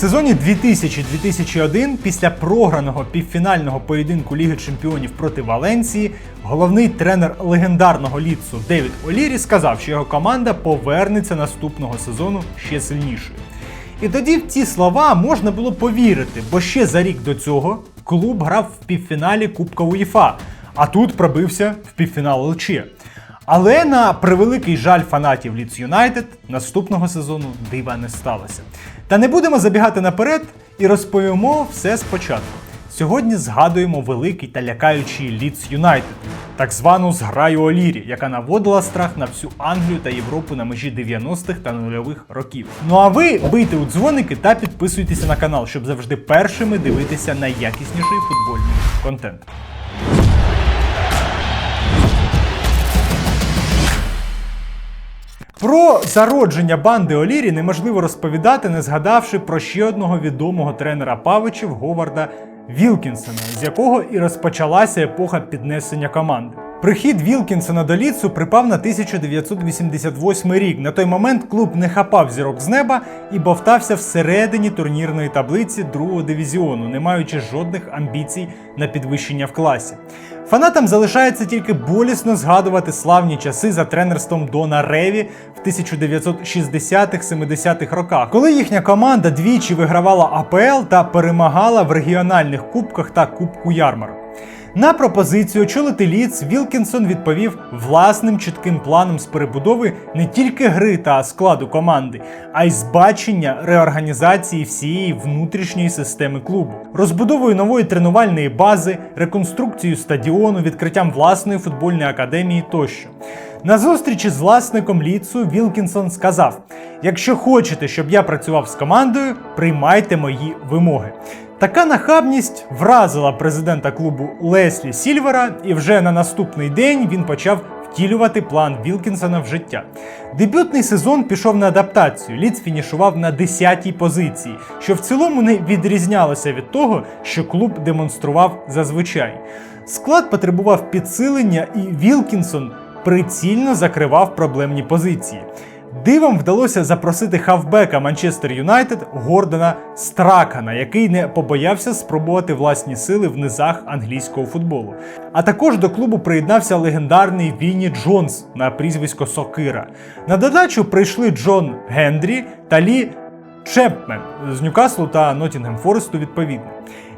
сезоні 2000-2001 після програного півфінального поєдинку Ліги Чемпіонів проти Валенції головний тренер легендарного ліцу Девід Олірі сказав, що його команда повернеться наступного сезону ще сильнішою. І тоді в ці слова можна було повірити, бо ще за рік до цього клуб грав в півфіналі Кубка УЄФА, а тут пробився в півфінал ЛЧ. Але на превеликий жаль фанатів Ліц Юнайтед наступного сезону дива не сталося. Та не будемо забігати наперед і розповімо все спочатку. Сьогодні згадуємо великий та лякаючий Ліц Юнайтед, так звану зграю Олірі, яка наводила страх на всю Англію та Європу на межі 90-х та нульових років. Ну а ви бийте у дзвоники та підписуйтеся на канал, щоб завжди першими дивитися найякісніший футбольний контент. Про зародження банди Олірі неможливо розповідати, не згадавши про ще одного відомого тренера Павичів Говарда Вілкінсона, з якого і розпочалася епоха піднесення команди. Прихід Вілкінсона до Ліцу припав на 1988 рік. На той момент клуб не хапав зірок з неба і бовтався всередині турнірної таблиці другого дивізіону, не маючи жодних амбіцій на підвищення в класі. Фанатам залишається тільки болісно згадувати славні часи за тренерством Дона Реві в 1960-70-х роках, коли їхня команда двічі вигравала АПЛ та перемагала в регіональних кубках та Кубку ярмарок. На пропозицію очолити Ліц Вілкінсон відповів власним чітким планом з перебудови не тільки гри та складу команди, а й збачення реорганізації всієї внутрішньої системи клубу, розбудовою нової тренувальної бази, реконструкцією стадіону, відкриттям власної футбольної академії тощо. На зустрічі з власником Ліцу Вілкінсон сказав: якщо хочете, щоб я працював з командою, приймайте мої вимоги. Така нахабність вразила президента клубу Леслі Сільвера, і вже на наступний день він почав втілювати план Вілкінсона в життя. Дебютний сезон пішов на адаптацію. Ліц фінішував на 10-й позиції, що в цілому не відрізнялося від того, що клуб демонстрував зазвичай. Склад потребував підсилення, і Вілкінсон прицільно закривав проблемні позиції. Дивом вдалося запросити хавбека Манчестер Юнайтед Гордона Стракана, який не побоявся спробувати власні сили в низах англійського футболу. А також до клубу приєднався легендарний Вінні Джонс на прізвисько Сокира. На додачу прийшли Джон Гендрі та Лі Чепмен з Ньюкаслу та Ноттінгем Форесту відповідно.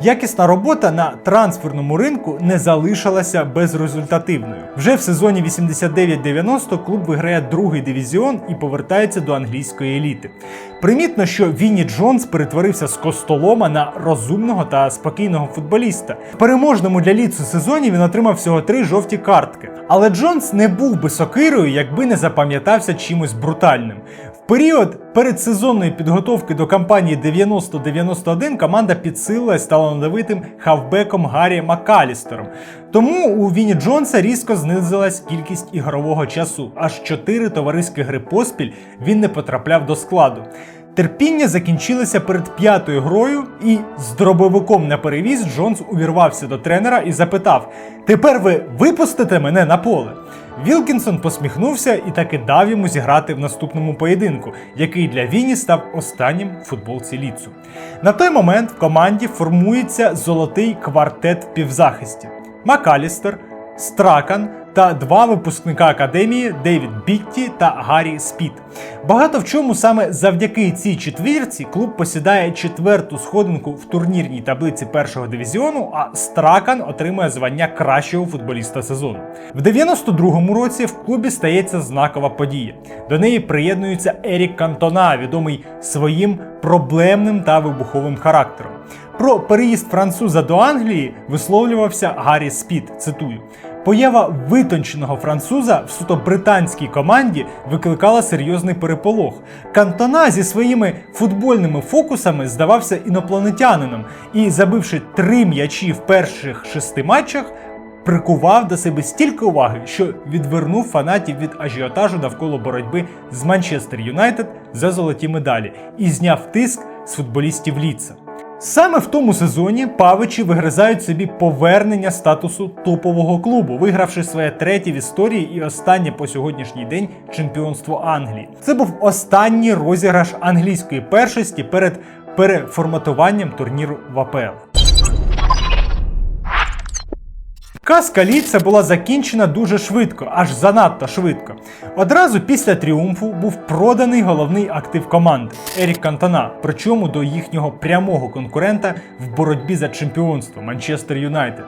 Якісна робота на трансферному ринку не залишилася безрезультативною. Вже в сезоні 89-90 клуб виграє другий дивізіон і повертається до англійської еліти. Примітно, що Вінні Джонс перетворився з костолома на розумного та спокійного футболіста. В переможному для ліцу сезоні він отримав всього три жовті картки. Але Джонс не був би сокирою, якби не запам'ятався чимось брутальним. Період передсезонної підготовки до кампанії 90-91 команда підсилилась стала надавитим хавбеком Гаррі Макалістером. Тому у Віні Джонса різко знизилась кількість ігрового часу. Аж чотири товариські гри поспіль він не потрапляв до складу. Терпіння закінчилося перед п'ятою грою, і з дробовиком на перевіз Джонс увірвався до тренера і запитав: Тепер ви випустите мене на поле? Вілкінсон посміхнувся і таки дав йому зіграти в наступному поєдинку, який для Віні став останнім в футболці ліцу. На той момент в команді формується золотий квартет в півзахисті: Макалістер, Стракан та два випускника академії Девід Бітті та Гаррі Спіт. Багато в чому саме завдяки цій четвірці клуб посідає четверту сходинку в турнірній таблиці першого дивізіону, а Стракан отримує звання кращого футболіста сезону. В 92-му році в клубі стається знакова подія. До неї приєднується Ерік Кантона, відомий своїм проблемним та вибуховим характером. Про переїзд француза до Англії висловлювався Гаррі Спіт. Цитую. Поява витонченого француза в суто британській команді викликала серйозний переполох. Кантона зі своїми футбольними фокусами здавався інопланетянином і, забивши три м'ячі в перших шести матчах, прикував до себе стільки уваги, що відвернув фанатів від ажіотажу навколо боротьби з Манчестер Юнайтед за золоті медалі і зняв тиск з футболістів Ліца. Саме в тому сезоні павичі вигризають собі повернення статусу топового клубу, вигравши своє третє в історії і останнє по сьогоднішній день чемпіонство Англії. Це був останній розіграш англійської першості перед переформатуванням турніру в АПЛ. Казка Ліца була закінчена дуже швидко, аж занадто швидко. Одразу після тріумфу був проданий головний актив команди Ерік Кантана, причому до їхнього прямого конкурента в боротьбі за чемпіонство Манчестер Юнайтед.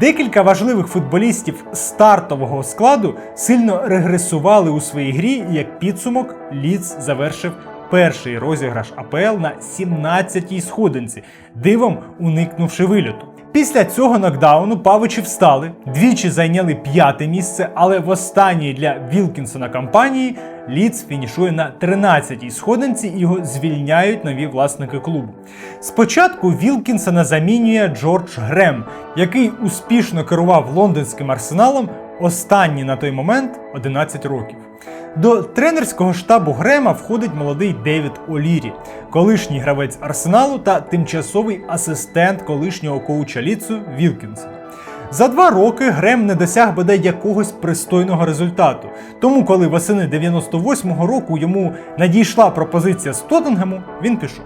Декілька важливих футболістів стартового складу сильно регресували у своїй грі, і як підсумок Ліц завершив перший розіграш АПЛ на 17-й сходинці, дивом уникнувши вильоту. Після цього нокдауну павичі встали, двічі зайняли п'яте місце, але в останній для Вілкінсона кампанії Ліц фінішує на 13-й сходинці і його звільняють нові власники клубу. Спочатку Вілкінсона замінює Джордж Грем, який успішно керував лондонським арсеналом останні на той момент 11 років. До тренерського штабу Грема входить молодий Девід Олірі, колишній гравець арсеналу та тимчасовий асистент колишнього коуча Ліцу Вілкінсона. За два роки Грем не досяг бодай якогось пристойного результату. Тому, коли восени 98-го року йому надійшла пропозиція з Тоттенгему, він пішов.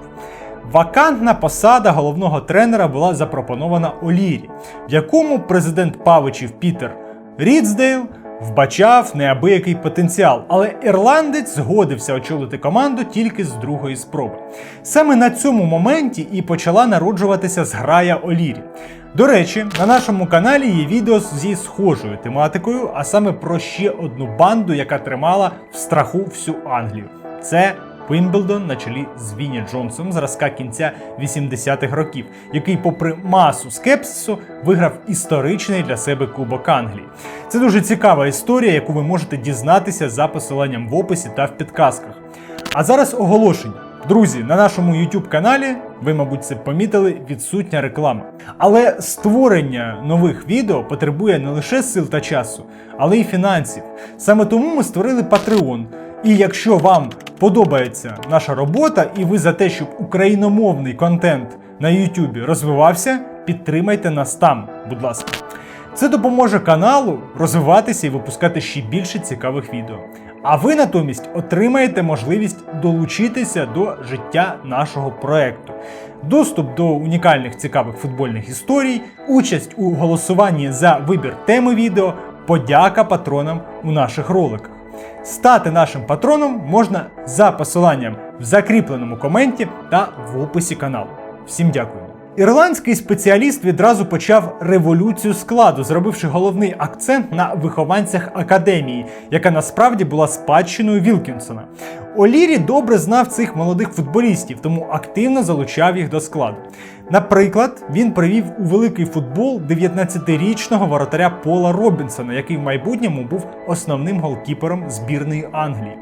Вакантна посада головного тренера була запропонована Олірі, в якому президент Павичів Пітер Рідсдейл вбачав неабиякий потенціал, але ірландець згодився очолити команду тільки з другої спроби. Саме на цьому моменті і почала народжуватися зграя Олірі. До речі, на нашому каналі є відео зі схожою тематикою, а саме про ще одну банду, яка тримала в страху всю Англію. Це Вимблдон на чолі з Віні Джонсом зразка кінця 80-х років, який, попри масу скепсису, виграв історичний для себе Кубок Англії. Це дуже цікава історія, яку ви можете дізнатися за посиланням в описі та в підказках. А зараз оголошення. Друзі, на нашому YouTube каналі, ви, мабуть, це помітили, відсутня реклама. Але створення нових відео потребує не лише сил та часу, але й фінансів. Саме тому ми створили Patreon. І якщо вам подобається наша робота, і ви за те, щоб україномовний контент на YouTube розвивався, підтримайте нас там, будь ласка. Це допоможе каналу розвиватися і випускати ще більше цікавих відео. А ви натомість отримаєте можливість долучитися до життя нашого проекту, доступ до унікальних цікавих футбольних історій, участь у голосуванні за вибір теми відео, подяка патронам у наших роликах. Стати нашим патроном можна за посиланням в закріпленому коменті та в описі каналу. Всім дякую. Ірландський спеціаліст відразу почав революцію складу, зробивши головний акцент на вихованцях академії, яка насправді була спадщиною Вілкінсона. Олірі добре знав цих молодих футболістів, тому активно залучав їх до складу. Наприклад, він привів у великий футбол 19-річного воротаря Пола Робінсона, який в майбутньому був основним голкіпером збірної Англії.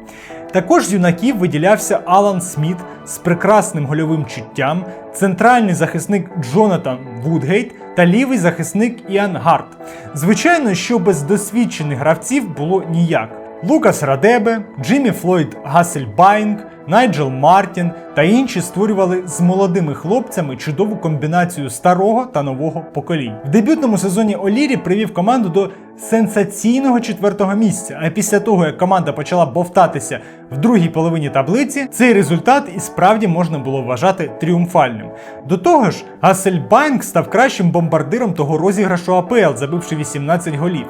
Також з юнаків виділявся Алан Сміт з прекрасним гольовим чуттям, центральний захисник Джонатан Вудгейт та лівий захисник Іан Гарт. Звичайно, що без досвідчених гравців було ніяк. Лукас Радебе, Джиммі Флойд Гассельбайнг, Найджел Мартін та інші створювали з молодими хлопцями чудову комбінацію старого та нового поколінь. В дебютному сезоні Олірі привів команду до сенсаційного четвертого місця. А після того, як команда почала бовтатися в другій половині таблиці, цей результат і справді можна було вважати тріумфальним. До того ж, Гассельбайнг став кращим бомбардиром того розіграшу АПЛ, забивши 18 голів.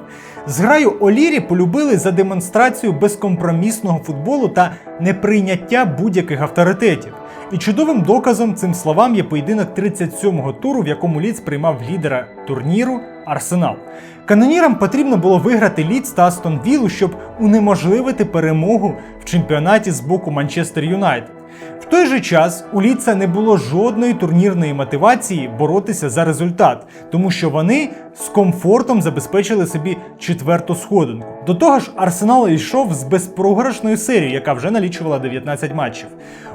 Зграю Олірі полюбили за демонстрацію безкомпромісного футболу та неприйняття будь-яких авторитетів. І чудовим доказом цим словам є поєдинок 37-го туру, в якому Ліц приймав лідера турніру Арсенал. Канонірам потрібно було виграти Ліц та Астон Віллу, щоб унеможливити перемогу в чемпіонаті з боку Манчестер Юнайтед. В той же час у Ліца не було жодної турнірної мотивації боротися за результат, тому що вони з комфортом забезпечили собі четверту сходинку. До того ж, Арсенал йшов з безпрограшною серією, яка вже налічувала 19 матчів.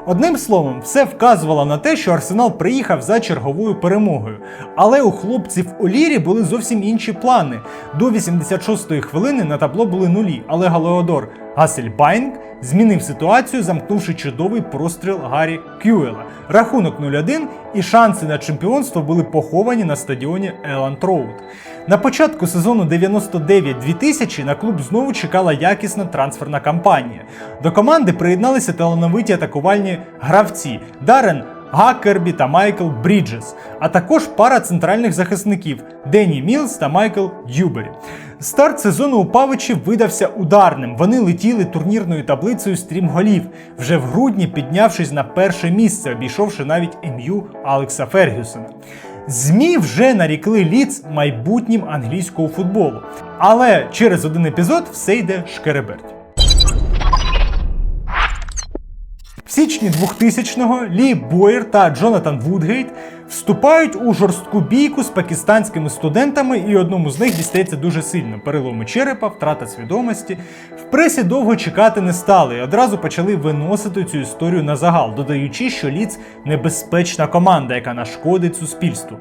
Одним словом, все вказувало на те, що Арсенал приїхав за черговою перемогою. Але у хлопців Олірі були зовсім інші плани. До 86-ї хвилини на табло були нулі, але Галеодор Гассельбайнг змінив ситуацію, замкнувши чудовий простріл Гаррі Кюела. Рахунок 0-1 і шанси на чемпіонство були поховані на стадіоні Еланд Роуд. На початку сезону 99-2000 на клуб знову чекала якісна трансферна кампанія. До команди приєдналися талановиті атакувальні гравці Дарен Гаккербі та Майкл Бріджес, а також пара центральних захисників Денні Мілс та Майкл Дюбері. Старт сезону у Павичів видався ударним. Вони летіли турнірною таблицею стрімголів, вже в грудні піднявшись на перше місце, обійшовши навіть ім'ю Алекса Фергюсона. ЗМІ вже нарікли Ліц майбутнім англійського футболу. Але через один епізод все йде шкереберть. Січні 2000-го Лі Бойер та Джонатан Вудгейт вступають у жорстку бійку з пакистанськими студентами, і одному з них дістається дуже сильно переломи черепа, втрата свідомості. В пресі довго чекати не стали і одразу почали виносити цю історію на загал, додаючи, що Ліц небезпечна команда, яка нашкодить суспільству.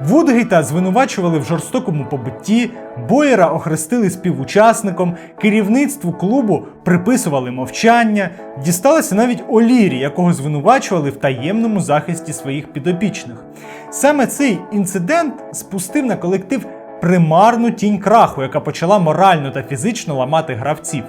Вудгейта звинувачували в жорстокому побутті, Боєра охрестили співучасником, керівництву клубу приписували мовчання, дісталося навіть Олірі, якого звинувачували в таємному захисті своїх підопічних. Саме цей інцидент спустив на колектив примарну тінь краху, яка почала морально та фізично ламати гравців.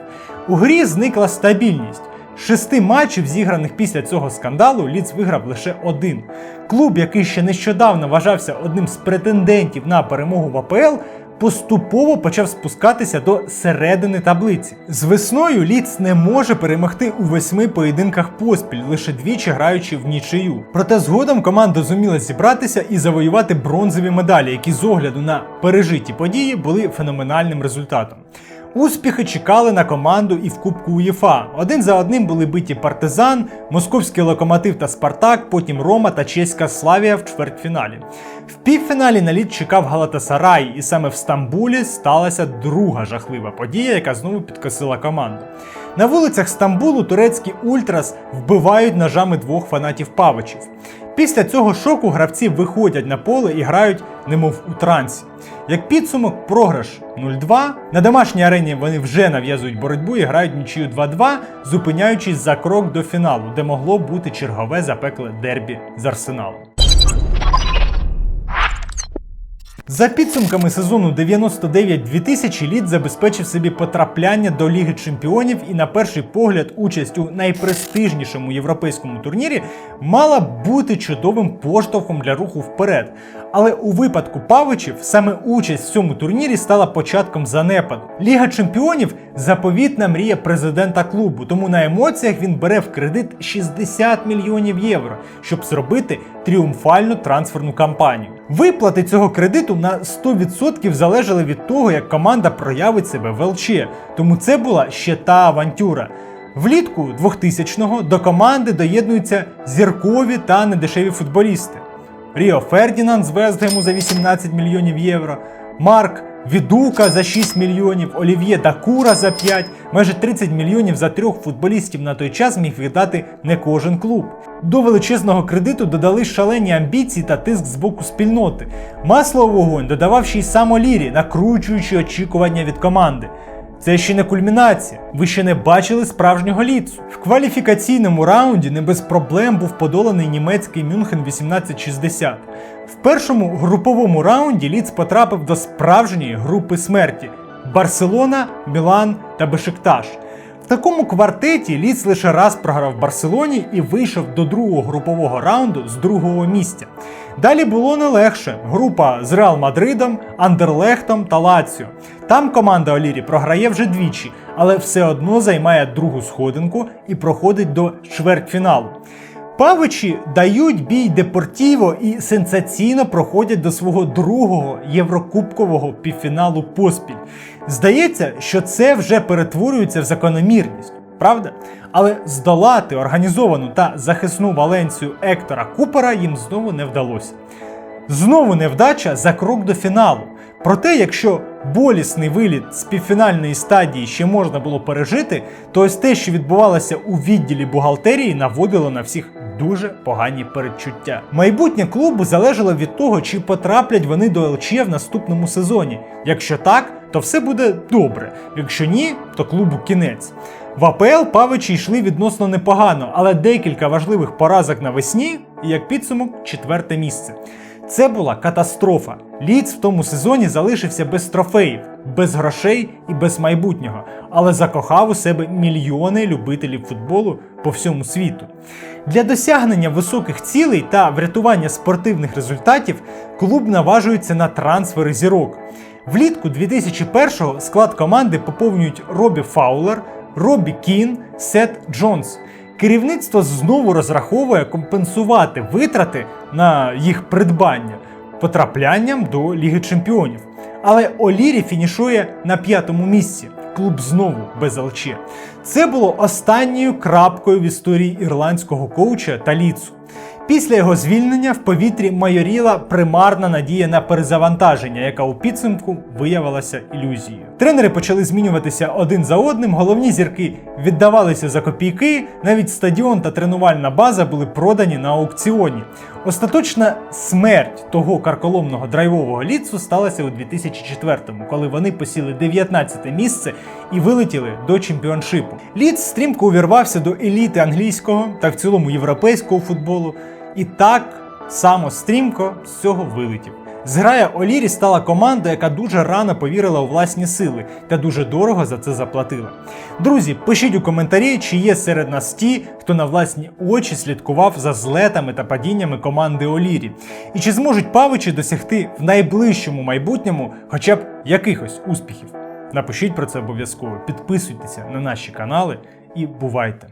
У грі зникла стабільність. Шести матчів, зіграних після цього скандалу, Ліц виграв лише один. Клуб, який ще нещодавно вважався одним з претендентів на перемогу в АПЛ, поступово почав спускатися до середини таблиці. З весною Ліц не може перемогти у восьми поєдинках поспіль, лише двічі граючи в нічию. Проте згодом команда зуміла зібратися і завоювати бронзові медалі, які з огляду на пережиті події були феноменальним результатом. Успіхи чекали на команду і в Кубку УЄФА. Один за одним були биті Партизан, Московський локомотив та Спартак, потім Рома та Чеська Славія в чвертьфіналі. В півфіналі на лід чекав Галатасарай, і саме в Стамбулі сталася друга жахлива подія, яка знову підкосила команду. На вулицях Стамбулу турецькі ультрас вбивають ножами двох фанатів Павичів. Після цього шоку гравці виходять на поле і грають, немов у трансі. Як підсумок, програш 0-2. На домашній арені вони вже нав'язують боротьбу і грають нічию 2-2, зупиняючись за крок до фіналу, де могло бути чергове запекле дербі з арсеналом. За підсумками сезону 99-2000 лід забезпечив собі потрапляння до Ліги Чемпіонів і на перший погляд участь у найпрестижнішому європейському турнірі мала бути чудовим поштовхом для руху вперед. Але у випадку Павичів саме участь в цьому турнірі стала початком занепаду. Ліга Чемпіонів заповітна мрія президента клубу, тому на емоціях він бере в кредит 60 мільйонів євро, щоб зробити тріумфальну трансферну кампанію. Виплати цього кредиту на 100% залежали від того, як команда проявить себе в ЛЧ, тому це була ще та авантюра. Влітку 2000-го до команди доєднуються зіркові та недешеві футболісти. Ріо Фердінанд з Вестгему за 18 мільйонів євро, Марк Відука за 6 мільйонів, Олів'є Дакура за 5, майже 30 мільйонів за трьох футболістів на той час міг віддати не кожен клуб. До величезного кредиту додали шалені амбіції та тиск з боку спільноти. Масло у вогонь додавав ще й сам Олірі, накручуючи очікування від команди. Це ще не кульмінація. Ви ще не бачили справжнього ліцу. В кваліфікаційному раунді не без проблем був подоланий німецький Мюнхен 1860. В першому груповому раунді Ліц потрапив до справжньої групи смерті: Барселона, Мілан та Бешикташ. В такому квартеті Ліц лише раз програв Барселоні і вийшов до другого групового раунду з другого місця. Далі було не легше. Група з Реал Мадридом, Андерлехтом та Лаціо. Там команда Олірі програє вже двічі, але все одно займає другу сходинку і проходить до чвертьфіналу. Павичі дають бій Депортіво і сенсаційно проходять до свого другого єврокубкового півфіналу поспіль. Здається, що це вже перетворюється в закономірність, правда? Але здолати організовану та захисну Валенцію Ектора Купера їм знову не вдалося. Знову невдача за крок до фіналу. Проте, якщо болісний виліт з півфінальної стадії ще можна було пережити, то ось те, що відбувалося у відділі бухгалтерії, наводило на всіх дуже погані передчуття. Майбутнє клубу залежало від того, чи потраплять вони до ЛЧ в наступному сезоні. Якщо так, то все буде добре. Якщо ні, то клубу кінець. В АПЛ Павичі йшли відносно непогано, але декілька важливих поразок навесні, і як підсумок, четверте місце. Це була катастрофа. Ліц в тому сезоні залишився без трофеїв. без грошей і без майбутнього, але закохав у себе мільйони любителів футболу по всьому світу. Для досягнення високих цілей та врятування спортивних результатів клуб наважується на трансфери зірок. Влітку 2001-го склад команди поповнюють Робі Фаулер, Робі Кін, Сет Джонс. Керівництво знову розраховує компенсувати витрати на їх придбання потраплянням до Ліги Чемпіонів. Але Олірі фінішує на п'ятому місці. Клуб знову без ЛЧ. Це було останньою крапкою в історії ірландського коуча та ліцу. Після його звільнення в повітрі майоріла примарна надія на перезавантаження, яка у підсумку виявилася ілюзією. Тренери почали змінюватися один за одним, головні зірки віддавалися за копійки, навіть стадіон та тренувальна база були продані на аукціоні. Остаточна смерть того карколомного драйвового ліцу сталася у 2004-му, коли вони посіли 19 місце і вилетіли до чемпіоншипу. Ліц стрімко увірвався до еліти англійського та в цілому європейського футболу, і так само стрімко з цього вилетів. Зграя Олірі стала командою, яка дуже рано повірила у власні сили та дуже дорого за це заплатила. Друзі, пишіть у коментарі, чи є серед нас ті, хто на власні очі слідкував за злетами та падіннями команди Олірі, і чи зможуть павичі досягти в найближчому майбутньому хоча б якихось успіхів. Напишіть про це обов'язково, підписуйтеся на наші канали і бувайте!